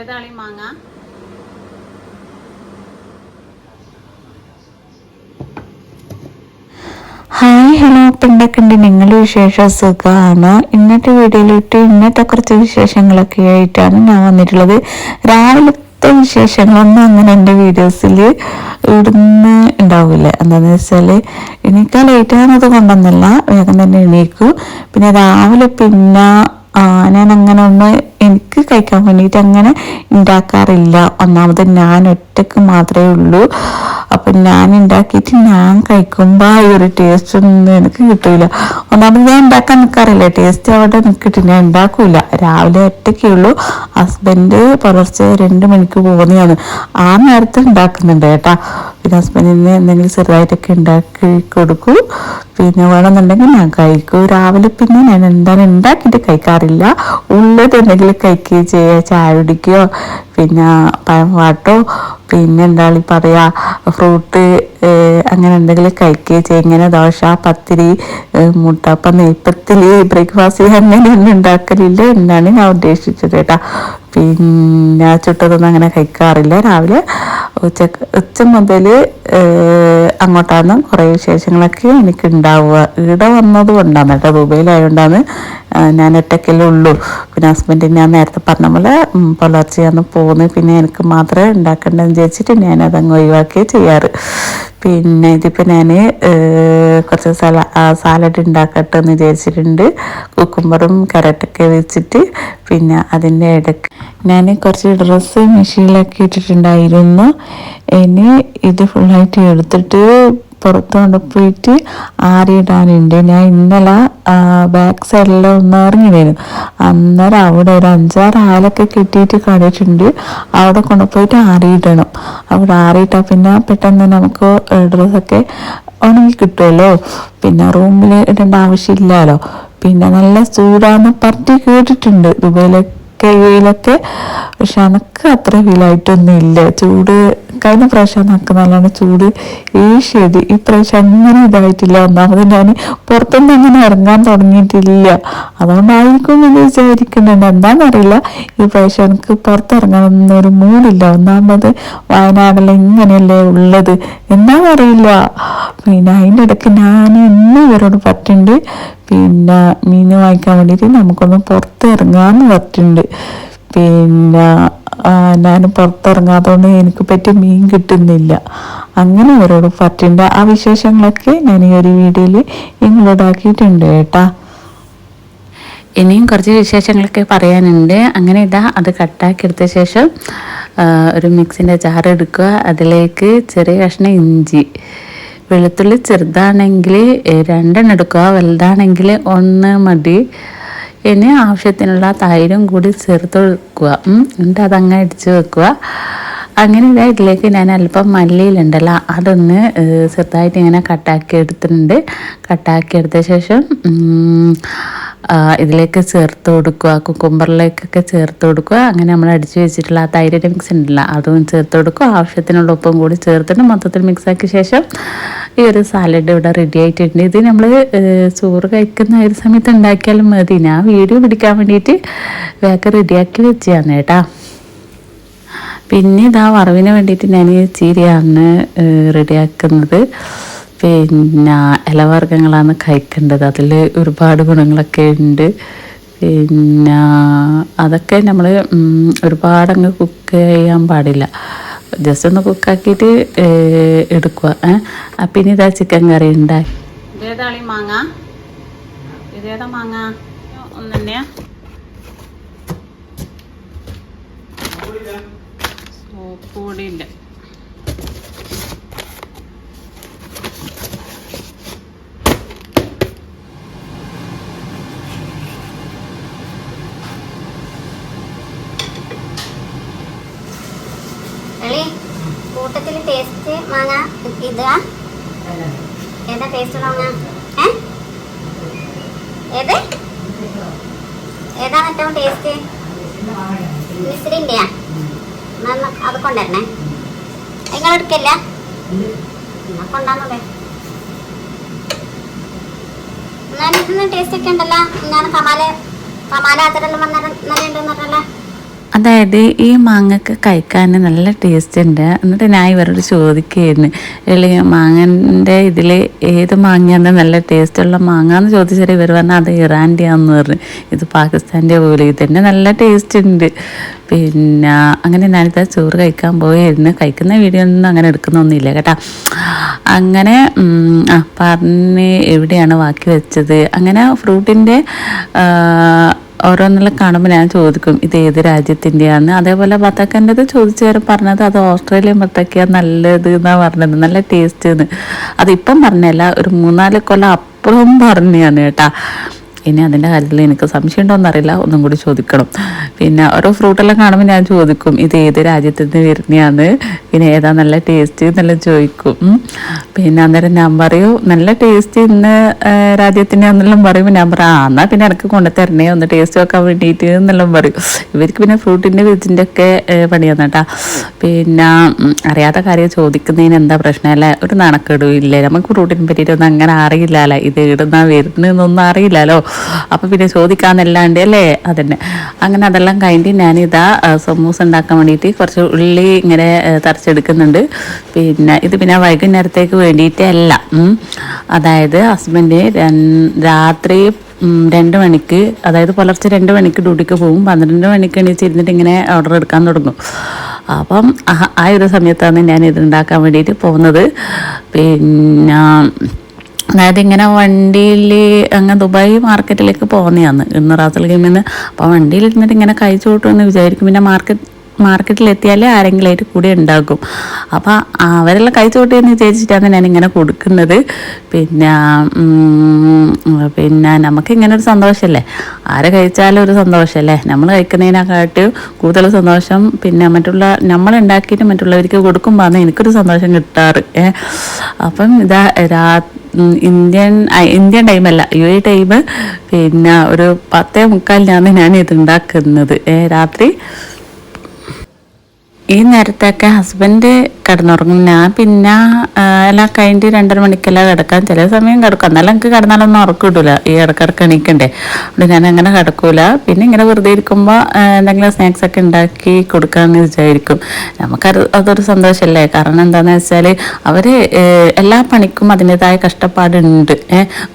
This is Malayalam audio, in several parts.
ഏതാളി മാങ്ങ? Hi hello. അപ്പം നിങ്ങളുടെ വിശേഷം സുഖമാണ് ഇന്നത്തെ വീഡിയോയിലിട്ട് ഇന്നത്തെ കുറച്ച് വിശേഷങ്ങളൊക്കെ ആയിട്ടാണ് ഞാൻ വന്നിട്ടുള്ളത്. രാവിലത്തെ വിശേഷങ്ങളൊന്നും അങ്ങനെ എന്റെ വീഡിയോസിൽ ഇവിടുന്ന് ഉണ്ടാവില്ല. എന്താണെന്ന് വെച്ചാൽ എണീക്കാൻ ലേറ്റ് ആകുന്നത് കൊണ്ടൊന്നല്ല. വേഗം തന്നെ എണീക്കും. പിന്നെ രാവിലെ പിന്നെ ഞാൻ അങ്ങനെ ഒന്ന് എനിക്ക് കഴിക്കാൻ വേണ്ടിയിട്ട് അങ്ങനെ ഉണ്ടാക്കാറില്ല. ഒന്നാമത് ഞാൻ ഒറ്റയ്ക്ക് മാത്രമേ ഉള്ളൂ. അപ്പം ഞാൻ ഉണ്ടാക്കിയിട്ട് ഞാൻ കഴിക്കുമ്പോൾ ആ ഒരു ടേസ്റ്റ് ഒന്നും എനിക്ക് കിട്ടില്ല ഒന്നാമത് ഞാൻ ഉണ്ടാക്കാൻ നിൽക്കാറില്ല ടേസ്റ്റ് അവിടെ നിൽക്കിട്ട് ഞാൻ ഉണ്ടാക്കൂല. രാവിലെ ഒറ്റയ്ക്കേ ഉള്ളൂ. ഹസ്ബൻഡ് പുലർച്ചെ രണ്ട് മണിക്ക് പോകുന്നതാണ്. ആ നേരത്തെ ഉണ്ടാക്കുന്നുണ്ട് കേട്ടാ. പിന്നെ ഹസ്ബൻഡിന് എന്തെങ്കിലും ചെറുതായിട്ടൊക്കെ ഉണ്ടാക്കി കൊടുക്കും. പിന്നെ വേണമെന്നുണ്ടെങ്കിൽ ഞാൻ കഴിക്കും. രാവിലെ പിന്നെ ഞാൻ എന്താണ് ഉണ്ടാക്കിയിട്ട് കഴിക്കാറില്ല. ഉള്ളത് എന്തെങ്കിലും കഴിക്കുകയോ ചെയ്യുക ചായ കുടിക്കുകയോ പിന്നെ പഴം വാട്ടോ പിന്നെ എന്താണ് പറയുക ഫ്രൂട്ട് അങ്ങനെ എന്തെങ്കിലും കഴിക്കുക ചേങ്ങന ദോശ പത്തിരി മുട്ടപ്പ മുട്ടപ്പം നെയ്പ്പത്തിൽ ബ്രേക്ക്ഫാസ്റ്റ് അങ്ങനെയൊന്നും ഉണ്ടാക്കലില്ല എന്നാണ് ഞാൻ ഉദ്ദേശിച്ചത് കേട്ടോ. പിന്നെ ചുട്ടതൊന്നും അങ്ങനെ കഴിക്കാറില്ല. രാവിലെ ഉച്ചയ്ക്ക് ഉച്ച മുതൽ അങ്ങോട്ടാണ് കുറേ വിശേഷങ്ങളൊക്കെ എനിക്ക് ഉണ്ടാവുക ഇവിടെ വന്നത് കൊണ്ടാണ് കേട്ടോ. ദുബൈയിലായതുകൊണ്ടാണ് ഞാൻ ഒറ്റയ്ക്കല്ലേ ഉള്ളൂ. പിന്നെ ഹസ്ബൻഡിന് ഞാൻ നേരത്തെ പറഞ്ഞ പോലെ പുലർച്ചെയാണ് പോകുന്നത് പിന്നെ എനിക്ക് മാത്രമേ ഉണ്ടാക്കണ്ടെന്ന് വിചാരിച്ചിട്ട് ഞാൻ അതങ്ങ് ഒഴിവാക്കുകയും ചെയ്യാറ്. പിന്നെ ഇതിപ്പോൾ ഞാൻ കുറച്ച് സല സാലഡ് ഉണ്ടാക്കട്ടെ എന്ന് വിചാരിച്ചിട്ടുണ്ട്. കുക്കുംബറും കരട്ടൊക്കെ വെച്ചിട്ട് പിന്നെ അതിന്റെ ഇടയ്ക്ക് ഞാൻ കുറച്ച് ഡ്രസ്സ് മെഷീനിലൊക്കെ ഇട്ടിട്ടുണ്ടായിരുന്നു. ഇനി ഇത് ഫുള്ളായിട്ട് എടുത്തിട്ട് പുറത്ത് കൊണ്ടുപോയിട്ട് ആറിയിടാനുണ്ട് ഞാൻ ഇന്നലെ ബാക്ക് സൈഡിൽ ഒന്ന് ഇറങ്ങിയിരുന്നു അന്നേരം അവിടെ ഒരു അഞ്ചാറ് ആലൊക്കെ കിട്ടിയിട്ട് കണ്ടിട്ടുണ്ട്. അവിടെ കൊണ്ടുപോയിട്ട് ആറിയിടണം അവിടെ ആറിയിട്ടാൽ പിന്നെ പെട്ടെന്ന് നമുക്ക് ഡ്രസ്സൊക്കെ ഉണങ്ങി കിട്ടുമല്ലോ പിന്നെ റൂമിൽ ഇടേണ്ട ആവശ്യമില്ലല്ലോ. പിന്നെ നല്ല ചൂടാന്ന് പറഞ്ഞ് കേട്ടിട്ടുണ്ട്. ദുബൈയിലൊക്കെ വെയിലൊക്കെ. പക്ഷെ അനക്ക് അത്ര ഫീലായിട്ടൊന്നും ഇല്ല. ചൂട് കഴിഞ്ഞ പ്രാവശ്യം നമുക്ക് നല്ലോണം ചൂട് ഈ ശരി ഈ പ്രാവശ്യം അങ്ങനെ ഇതായിട്ടില്ല. ഒന്നാമത് ഞാൻ പുറത്തൊന്നും അങ്ങനെ ഇറങ്ങാൻ തുടങ്ങിയിട്ടില്ല. അതുകൊണ്ടായിരിക്കും എന്ന് വിചാരിക്കുന്നുണ്ട്. എന്താണെന്നറിയില്ല. ഈ പ്രാവശ്യം എനിക്ക് പുറത്തിറങ്ങാനൊന്നും ഒരു മൂടില്ല ഒന്നാമത് വയനാടിലെ ഇങ്ങനെയല്ലേ ഉള്ളത്? എന്താണെന്നറിയില്ല. പിന്നെ അതിന്റെ ഇടയ്ക്ക് ഞാൻ ഇന്ന് ഇവരോട് പറ്റുന്നുണ്ട്. പിന്നെ മീൻ വാങ്ങിക്കാൻ വേണ്ടിയിട്ട് നമുക്കൊന്ന് പുറത്തിറങ്ങാമെന്ന് പറ്റുന്നുണ്ട്. പിന്നെ ഞാൻ പുറത്തിറങ്ങാത്തതുകൊണ്ട് എനിക്ക് പറ്റിയ മീൻ കിട്ടുന്നില്ല. അങ്ങനെ അവരോട് പറ്റിന്റെ ആ വിശേഷങ്ങളൊക്കെ ഞാൻ ഈ ഒരു വീഡിയോയിൽ ഇൻക്ലൂഡ് ആക്കിയിട്ടുണ്ട് കേട്ടാ. ഇനിയും കുറച്ച് വിശേഷങ്ങളൊക്കെ പറയാനുണ്ട്. അങ്ങനെ ഇതാ അത് കട്ടാക്കി എടുത്ത ശേഷം ഒരു മിക്സിന്റെ ജാർ എടുക്കുക. അതിലേക്ക് ചെറിയ കഷ്ണം ഇഞ്ചി. വെളുത്തുള്ളി ചെറുതാണെങ്കിൽ രണ്ടെണ്ണം എടുക്കുക. വലുതാണെങ്കിൽ ഒന്ന് മതി. ഇനി ആവശ്യത്തിനുള്ള തൈരും കൂടി ചേർത്ത് വെക്കുക. എന്നിട്ട് അതങ്ങ് അടിച്ച് വെക്കുക അങ്ങനെ ഇതാ ഞാൻ അല്പം മല്ലിയിലുണ്ടല്ലോ അതൊന്ന് ചെറുതായിട്ട് ഇങ്ങനെ കട്ടാക്കി എടുത്തിട്ടുണ്ട്. കട്ടാക്കി എടുത്ത ശേഷം ഇതിലേക്ക് ചേർത്ത് കൊടുക്കുക കുക്കുംബറിലേക്കൊക്കെ ചേർത്ത് കൊടുക്കുക. അങ്ങനെ നമ്മൾ അടിച്ചു വെച്ചിട്ടുള്ള ആ തൈരിന്റെ മിക്സ് ഉണ്ടല്ലോ അതും ചേർത്ത് കൊടുക്കുക. ആവശ്യത്തിനുള്ള ഉപ്പും കൂടി ചേർത്തിട്ട് മൊത്തത്തിൽ മിക്സാക്കിയ ശേഷം ഈ ഒരു സാലഡ് ഇവിടെ റെഡി ആയിട്ടുണ്ട്. ഇത് നമ്മൾ ചോറ് കഴിക്കുന്ന ഒരു സമയത്ത് ഉണ്ടാക്കിയാലും മതി. ഞാൻ വീഡിയോ പിടിക്കാൻ വേണ്ടിയിട്ട് വേഗം റെഡിയാക്കി വെച്ചതാണ് കേട്ടാ. പിന്നെ ഇതാ വറവിന് വേണ്ടിയിട്ട് ഞാൻ ചീരയാണ് റെഡിയാക്കുന്നത്. പിന്നെ ഇലവർഗങ്ങളാണ് കഴിക്കേണ്ടത്. അതിൽ ഒരുപാട് ഗുണങ്ങളൊക്കെ ഉണ്ട്. പിന്നെ അതൊക്കെ നമ്മൾ ഒരുപാട് അങ്ങ് കുക്ക് ചെയ്യാൻ പാടില്ല. ജസ്റ്റ് ഒന്ന് കുക്കാക്കിയിട്ട് എടുക്കുക പിന്നെ ഇതാ ചിക്കൻ കറി ഉണ്ടായി ഇതേതാളി മാങ്ങ? ഇതേതാ മാങ്ങ? ഒന്ന് തന്നെയാ പൊടിയില്ല കൂട്ടത്തിൽ ടേസ്റ്റ് മാങ്ങ ഇതാ. ഏതാ ടേസ്റ്റ് മാങ്ങ ഏത്? ഏതാണ് ഏറ്റവും ടേസ്റ്റ് മിസ്രിന്റെയാ എന്നാ അത് കൊണ്ടുവരണേ. നിങ്ങൾ എടുക്കില്ല? എന്നാ കൊണ്ടാന്നൂടെ എന്നാലും ടേസ്റ്റ് ഒക്കെ ഉണ്ടല്ലോ. ഞാൻ കമാല കമാല വന്നാലും നല്ല ഉണ്ടെന്ന് പറഞ്ഞല്ലേ. അതായത് ഈ മാങ്ങക്ക് കഴിക്കാൻ നല്ല ടേസ്റ്റ് ഉണ്ട്. എന്നിട്ട് ഞാൻ ഇവരോട് ചോദിക്കുകയായിരുന്നു. എളി മാങ്ങന്റെ ഇതിൽ ഏത് മാങ്ങയാണ് നല്ല ടേസ്റ്റുള്ള മാങ്ങ എന്ന് ചോദിച്ചാൽ ഇവർ പറഞ്ഞാൽ അത് ഇറാന്റെയാന്ന് പറഞ്ഞു. ഇത് പാകിസ്ഥാന്റെ പോലെ. ഇതന്നെ നല്ല ടേസ്റ്റ് ഉണ്ട്. പിന്നെ അങ്ങനെ ഞാനിത് ചോറ് കഴിക്കാൻ പോയായിരുന്നു. കഴിക്കുന്ന വീഡിയോ ഒന്നും അങ്ങനെ എടുക്കുന്നൊന്നുമില്ല കേട്ടോ. അങ്ങനെ പറഞ്ഞ് എവിടെയാണ് ബാക്കി വെച്ചത്? അങ്ങനെ ഫ്രൂട്ടിന്റെ ഓരോന്നെല്ലാം കാണുമ്പോൾ ഞാൻ ചോദിക്കും ഇത് ഏത് രാജ്യത്തിന്റെയാണ് അതേപോലെ ബത്തക്കന്റെത് ചോദിച്ചു വരെ പറഞ്ഞത് അത് ഓസ്ട്രേലിയൻ ബത്തക്കയാണ് നല്ലത് എന്നാണ് പറഞ്ഞത് നല്ല ടേസ്റ്റ് എന്ന് അതിപ്പം പറഞ്ഞല്ല ഒരു മൂന്നാൽ കൊല്ലം അപ്പുറം പറഞ്ഞാണ് കേട്ടാ. ഇനി അതിന്റെ കാര്യത്തിൽ എനിക്ക് സംശയം ഉണ്ടോയെന്ന് അറിയില്ല ഒന്നും കൂടി ചോദിക്കണം. പിന്നെ ഓരോ ഫ്രൂട്ടെല്ലാം കാണുമ്പോൾ ഞാൻ ചോദിക്കും ഇത് ഏത് രാജ്യത്തു നിന്ന് വരുന്നതാണ് പിന്നെ ഏതാ നല്ല ടേസ്റ്റ് എന്നെല്ലാം ചോദിക്കും. പിന്നെ അന്നേരം ഞാൻ പറയും നല്ല ടേസ്റ്റ് ഇന്ന് രാജ്യത്തിന്റെ എന്നെല്ലാം പറയുമ്പോൾ ഞാൻ പറയും ആ എന്നാൽ പിന്നെ എനിക്ക് കൊണ്ടുതരണേ ഒന്ന് ടേസ്റ്റ് വെക്കാൻ വേണ്ടിയിട്ട് എന്നെല്ലാം പറയും. ഇവർക്ക് പിന്നെ ഫ്രൂട്ടിന്റെ വെജിന്റെ ഒക്കെ പണിയാണ് കേട്ടാ പിന്നെ അറിയാത്ത കാര്യം ചോദിക്കുന്നതിന് എന്താ പ്രശ്നമല്ലേ ഒരു നാണക്കേടും ഇല്ലേ? നമുക്ക് ഫ്രൂട്ടിനെ പറ്റിയിട്ടൊന്നും അങ്ങനെ അറിയില്ലല്ലോ ഇത് ഇടുന്ന വരുന്നതെന്നൊന്നും അറിയില്ലല്ലോ അപ്പം പിന്നെ ചോദിക്കാമെന്നല്ലാണ്ട് അല്ലേ? അതന്നെ. അങ്ങനെ അതെല്ലാം കഴിഞ്ഞിട്ട് ഞാനിതാ സമൂസ ഉണ്ടാക്കാൻ വേണ്ടിയിട്ട് കുറച്ച് ഉള്ളി ഇങ്ങനെ തറച്ചെടുക്കുന്നുണ്ട് പിന്നെ ഇത് പിന്നെ വൈകുന്നേരത്തേക്ക് വേണ്ടിയിട്ടല്ല അതായത് ഹസ്ബൻഡ് രാത്രി രണ്ട് മണിക്ക് അതായത് പുലർച്ചെ രണ്ട് മണിക്ക് ഡ്യൂട്ടിക്ക് പോകും. പന്ത്രണ്ട് മണിക്ക് എണീച്ചിരുന്നിട്ട് ഇങ്ങനെ ഓർഡർ എടുക്കാൻ തുടങ്ങും. അപ്പം ആ ഒരു സമയത്താണ് ഞാൻ ഇത് ഉണ്ടാക്കാൻ വേണ്ടിയിട്ട് പോകുന്നത്. പിന്നെ അതായത് ഇങ്ങനെ വണ്ടിയിൽ അങ്ങ് ദുബായ് മാർക്കറ്റിലേക്ക് പോകുന്നതാണ് ഇന്ന് റാസൽ ഗെയിമിൽ നിന്ന് അപ്പോൾ വണ്ടിയിൽ ഇരുന്നിട്ട് ഇങ്ങനെ കഴിച്ചു കൂട്ടുമെന്ന് വിചാരിക്കും. പിന്നെ മാർക്കറ്റ് മാർക്കറ്റിലെത്തിയാൽ ആരെങ്കിലുമായിട്ട് കൂടെ ഉണ്ടാകും. അപ്പോൾ അവരെല്ലാം കൈ കൂട്ടിയെന്ന് വിചാരിച്ചിട്ടാണ് ഞാൻ ഇങ്ങനെ കൊടുക്കുന്നത്. പിന്നെ പിന്നെ നമുക്ക് ഇങ്ങനെ ഒരു സന്തോഷമല്ലേ ആരെ കഴിച്ചാലും ഒരു സന്തോഷമല്ലേ നമ്മൾ കഴിക്കുന്നതിനെക്കാട്ടും കൂടുതൽ സന്തോഷം പിന്നെ മറ്റുള്ള നമ്മൾ ഉണ്ടാക്കിയിട്ട് മറ്റുള്ളവർക്ക് കൊടുക്കുമ്പോൾ എനിക്കൊരു സന്തോഷം കിട്ടാറ്. അപ്പം ഇതാ രാ ഇന്ത്യൻ ഇന്ത്യൻ ടൈമല്ല യു എ ടൈം പിന്നെ ഒരു പത്തേ മുക്കാലിനാണ് ഞാൻ ഇത് ഉണ്ടാക്കുന്നത് രാത്രി ഈ നേരത്തൊക്കെ ഹസ്ബൻഡ് കിടന്നുറങ്ങും. ഞാൻ പിന്നെ എല്ലാം കഴിഞ്ഞിട്ട് രണ്ടര മണിക്കെല്ലാം കിടക്കാൻ. ചില സമയം കിടക്കും. എന്നാലും എനിക്ക് കിടന്നാലൊന്നും ഉറക്കം കിട്ടൂല. ഈ ഇടക്കിടക്ക് എണീക്കണ്ടേ. അതുകൊണ്ട് ഞാൻ അങ്ങനെ കിടക്കൂല. പിന്നെ ഇങ്ങനെ വെറുതെ ഇരിക്കുമ്പോൾ എന്തെങ്കിലും സ്നാക്സ് ഒക്കെ ഉണ്ടാക്കി കൊടുക്കാമെന്ന് വിചാരിക്കും. നമുക്ക് അതൊരു സന്തോഷമല്ലേ കാരണം എന്താണെന്ന് വെച്ചാൽ അവർ എല്ലാ പണിക്കും അതിന്റെതായ കഷ്ടപ്പാടുണ്ട്.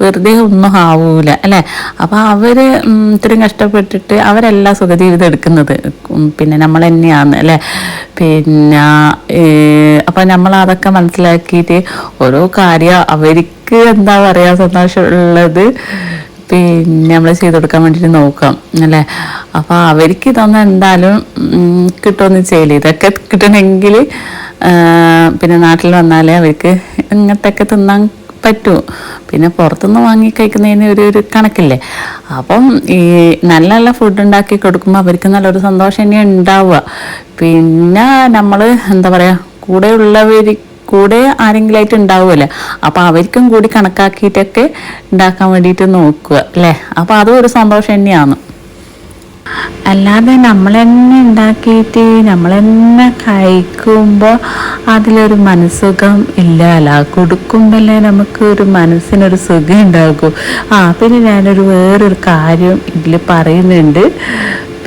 വെറുതെ ഒന്നും ആവൂല അല്ലേ? അപ്പോൾ അവർ ഇത്രയും കഷ്ടപ്പെട്ടിട്ട് അവരെല്ലാം സുഖജീവിതം എടുക്കുന്നത്. പിന്നെ നമ്മൾ തന്നെയാണ് അല്ലേ? പിന്നെ അപ്പം നമ്മൾ അതൊക്കെ മനസ്സിലാക്കിയിട്ട് ഓരോ കാര്യം അവർക്ക് എന്താ പറയുക സന്തോഷമുള്ളത് പിന്നെ നമ്മൾ ചെയ്ത് കൊടുക്കാൻ വേണ്ടിയിട്ട് നോക്കാം അല്ലേ? അപ്പോൾ അവർക്ക് ഇതൊന്നും എന്തായാലും കിട്ടുമെന്ന് ചെയ്യില്ല ഇതൊക്കെ കിട്ടണമെങ്കിൽ പിന്നെ നാട്ടിൽ വന്നാലേ അവർക്ക് ഇങ്ങനത്തെയൊക്കെ തിന്നാൻ പറ്റൂ. പിന്നെ പുറത്തുനിന്ന് വാങ്ങി കഴിക്കുന്നതിന് ഒരു ഒരു കണക്കില്ലേ? അപ്പം ഈ നല്ല നല്ല ഫുഡ് ഉണ്ടാക്കി കൊടുക്കുമ്പോൾ അവർക്ക് നല്ലൊരു സന്തോഷം തന്നെ ഉണ്ടാവുക. പിന്നെ നമ്മൾ എന്താ പറയുക കൂടെ ഉള്ളവർ കൂടെ ആരെങ്കിലുമായിട്ട് ഉണ്ടാവുമല്ലോ? അപ്പോൾ അവർക്കും കൂടി കണക്കാക്കിയിട്ടൊക്കെ ഉണ്ടാക്കാൻ വേണ്ടിയിട്ട് നോക്കുക അല്ലേ? അപ്പോൾ അതും ഒരു സന്തോഷം തന്നെയാണ്. അല്ലാതെ നമ്മൾ തന്നെ ഉണ്ടാക്കിയിട്ട് നമ്മൾ തന്നെ കഴിക്കുമ്പോൾ അതിലൊരു മനസ്സുഖം ഇല്ലല്ല കൊടുക്കുമ്പോഴല്ലേ നമുക്ക് ഒരു മനസ്സിനൊരു സുഖം ഉണ്ടാകും ആ പിന്നെ ഞാനൊരു വേറൊരു കാര്യം ഇതിൽ പറയുന്നുണ്ട്.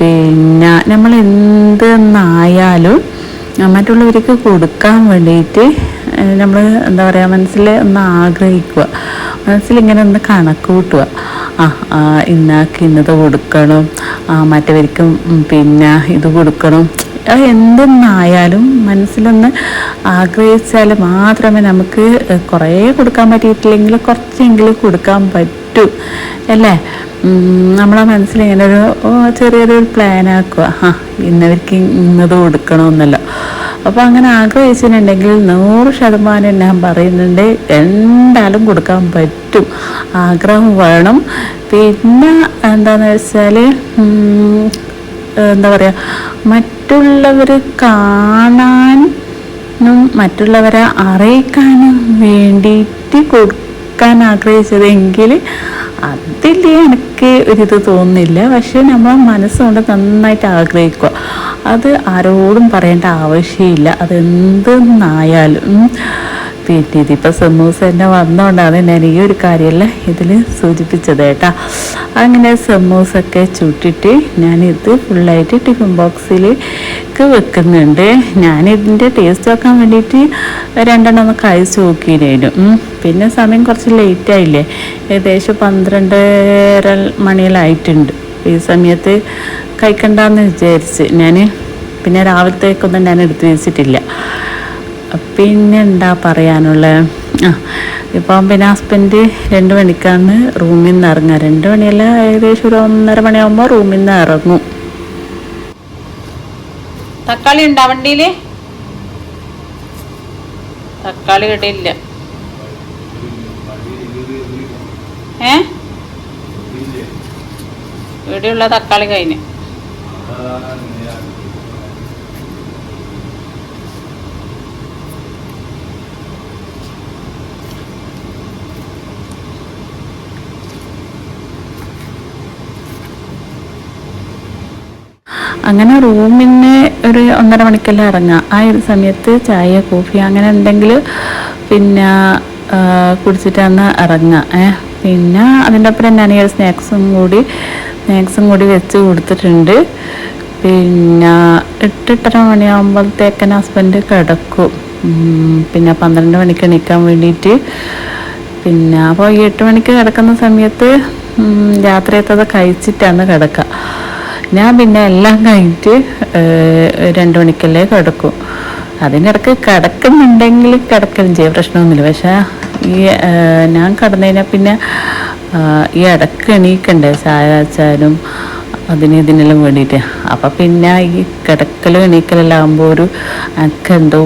പിന്നെ നമ്മൾ എന്തെന്നായാലും മറ്റുള്ളവർക്ക് കൊടുക്കാൻ വേണ്ടിയിട്ട് നമ്മൾ എന്താ പറയുക മനസ്സിൽ ഒന്ന് ആഗ്രഹിക്കുക. മനസ്സിലിങ്ങനെ ഒന്ന് കണക്ക് കൂട്ടുക. ആ ഇന്നാക്ക് ഇന്നത് കൊടുക്കണം. മറ്റവർക്കും പിന്നെ ഇത് കൊടുക്കണം. എന്തെന്നായാലും മനസ്സിലൊന്ന് ആഗ്രഹിച്ചാൽ മാത്രമേ നമുക്ക് കുറേ കൊടുക്കാൻ പറ്റിയിട്ടില്ലെങ്കിൽ കുറച്ചെങ്കിലും കൊടുക്കാൻ പറ്റൂ. അല്ലേ? നമ്മളെ മനസ്സിൽ ഇങ്ങനെ ഒരു ചെറിയൊരു പ്ലാൻ ആക്കുക. ആ ഇന്നവർക്ക് ഇന്നത് കൊടുക്കണമെന്നല്ല. അപ്പോൾ അങ്ങനെ ആഗ്രഹിച്ചിട്ടുണ്ടെങ്കിൽ നൂറ് ശതമാനം ഞാൻ പറയുന്നുണ്ട്. എന്തായാലും കൊടുക്കാൻ പറ്റും. ആഗ്രഹം വേണം. പിന്നെ എന്താണെന്ന് വെച്ചാൽ എന്താ പറയുക മറ്റുള്ളവർ കാണാനും മറ്റുള്ളവരെ അറിയിക്കാനും വേണ്ടിയിട്ട് കൊടുക്കാൻ ആഗ്രഹിച്ചതെങ്കിൽ അതിൽ എനിക്ക് ഒരിത് തോന്നുന്നില്ല. പക്ഷേ നമ്മൾ മനസ്സുകൊണ്ട് നന്നായിട്ട് ആഗ്രഹിക്കുക. അത് ആരോടും പറയേണ്ട ആവശ്യമില്ല. അതെന്തെന്നായാലും ഉം. പിന്നെ ഇതിപ്പോൾ സമൂസ തന്നെ വന്നതുകൊണ്ടാണ് ഞാൻ ഈ ഒരു കാര്യമല്ല ഇതിൽ സൂചിപ്പിച്ചത് കേട്ടോ. അങ്ങനെ സമൂസൊക്കെ ചുട്ടിട്ട് ഞാനിത് ഫുള്ളായിട്ട് ടിഫിൻ ബോക്സിലേക്ക് വെക്കുന്നുണ്ട്. ഞാനിതിന്റെ ടേസ്റ്റ് വെക്കാൻ വേണ്ടിയിട്ട് രണ്ടെണ്ണം ഒന്ന് കഴിച്ച് നോക്കിയിരുന്നു പിന്നെ സമയം കുറച്ച് ലേറ്റ് ആയില്ലേ. ഏകദേശം പന്ത്രണ്ടര മണിയിലായിട്ടുണ്ട് ഈ സമയത്ത് കഴിക്കണ്ടെന്ന് വിചാരിച്ച് ഞാൻ പിന്നെ രാവിലത്തേക്കൊന്നും ഞാൻ എടുത്തു വെച്ചിട്ടില്ല. പിന്നെ എന്താ പറയാനുള്ളത് ആ ഇപ്പം പിന്നെ ഹസ്ബൻഡ് രണ്ട് മണിക്കാണ് റൂമിൽ നിന്ന് ഇറങ്ങുക രണ്ട് മണിയല്ല ഏകദേശം ഒരു ഒന്നര മണിയാകുമ്പോൾ റൂമിൽ നിന്ന് ഇറങ്ങും തക്കാളി ഉണ്ടാ വണ്ടിയിൽ തക്കാളി ഇടയില്ല ഏ? ഇവിടെയുള്ള തക്കാളി കഴിഞ്ഞ്. അങ്ങനെ റൂമിന് ഒരു ഒന്നര മണിക്കെല്ലാം ഇറങ്ങാം. ആ ഒരു സമയത്ത് ചായ കോഫി അങ്ങനെ എന്തെങ്കിലും പിന്നെ കുടിച്ചിട്ടാണ് ഇറങ്ങുക ഏഹ് പിന്നെ അതിന്റെ അപ്പുറം ഞാൻ ഈ സ്നാക്സും കൂടി സ്നാക്സും കൂടി വെച്ച് കൊടുത്തിട്ടുണ്ട്. പിന്നെ എട്ടെട്ടര മണിയാകുമ്പോഴത്തേക്കന്നെ ഹസ്ബൻഡ് കിടക്കും. പിന്നെ പന്ത്രണ്ട് മണിക്ക് എണീക്കാൻ വേണ്ടിയിട്ട്. പിന്നെ അപ്പോൾ ഈ എട്ട് മണിക്ക് കിടക്കുന്ന സമയത്ത് രാത്രിയത്തത് കഴിച്ചിട്ടാണ് കിടക്കുക ഞാൻ പിന്നെ എല്ലാം കഴിഞ്ഞിട്ട് രണ്ട് മണിക്കല്ലേ കിടക്കും. അതിനിടക്ക് കിടക്കുന്നുണ്ടെങ്കിൽ കിടക്കലും ചെയ്യും പ്രശ്നമൊന്നുമില്ല. പക്ഷേ ഈ ഞാൻ കിടന്നതിനാൽ പിന്നെ ഈ ഇടയ്ക്ക് എണീക്കണ്ടേ? ചായ വെച്ചാലും അതിന് ഇതിനെല്ലാം വേണ്ടിയിട്ട്. അപ്പം പിന്നെ ഈ കിടക്കലും എണീക്കലെല്ലാം ആകുമ്പോൾ ഒരു എനിക്ക് എന്തോ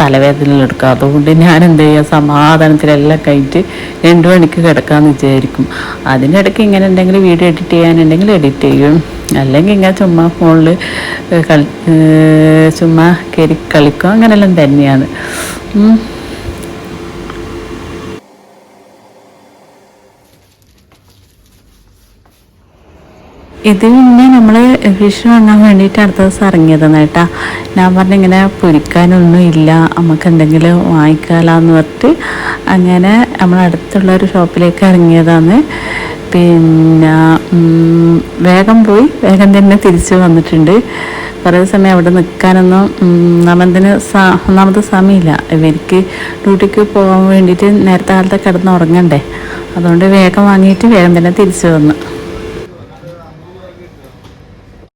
തലവേദന എടുക്കുക അതുകൊണ്ട് ഞാൻ എന്ത് ചെയ്യുക സമാധാനത്തിലെല്ലാം കഴിഞ്ഞിട്ട് രണ്ടു മണിക്ക് കിടക്കാമെന്ന് വിചാരിക്കും. അതിനിടയ്ക്ക് ഇങ്ങനെ എന്തെങ്കിലും വീഡിയോ എഡിറ്റ് ചെയ്യാനുണ്ടെങ്കിൽ എഡിറ്റ് ചെയ്യും. അല്ലെങ്കിൽ ഇങ്ങനെ ചുമ്മാ ഫോണിൽ കളി ചുമ്മാ കയറി കളിക്കുക അങ്ങനെയെല്ലാം തന്നെയാണ്. ഇത് പിന്നെ നമ്മൾ ഫിഷ് വാങ്ങാൻ വേണ്ടിയിട്ട് അടുത്ത ദിവസം ഇറങ്ങിയതാണ് കേട്ടാ. ഞാൻ പറഞ്ഞ ഇങ്ങനെ പൊരിക്കാനൊന്നും ഇല്ല. നമുക്ക് എന്തെങ്കിലും വാങ്ങിക്കാലാന്ന് പറഞ്ഞിട്ട് അങ്ങനെ നമ്മൾ അടുത്തുള്ള ഒരു ഷോപ്പിലേക്ക് ഇറങ്ങിയതാണ്. പിന്നെ വേഗം പോയി. വേഗം തന്നെ തിരിച്ചു വന്നിട്ടുണ്ട്. കുറേ സമയം അവിടെ നിൽക്കാനൊന്നും ഒന്നാമതിന് ഒന്നാമത് സമയമില്ല. എനിക്ക് ഡ്യൂട്ടിക്ക് പോകാൻ വേണ്ടിയിട്ട് നേരത്തെ കാലത്തെ കിടന്ന് ഉറങ്ങണ്ടേ. അതുകൊണ്ട് വേഗം വാങ്ങിയിട്ട് വേഗം തന്നെ തിരിച്ചു വന്നു.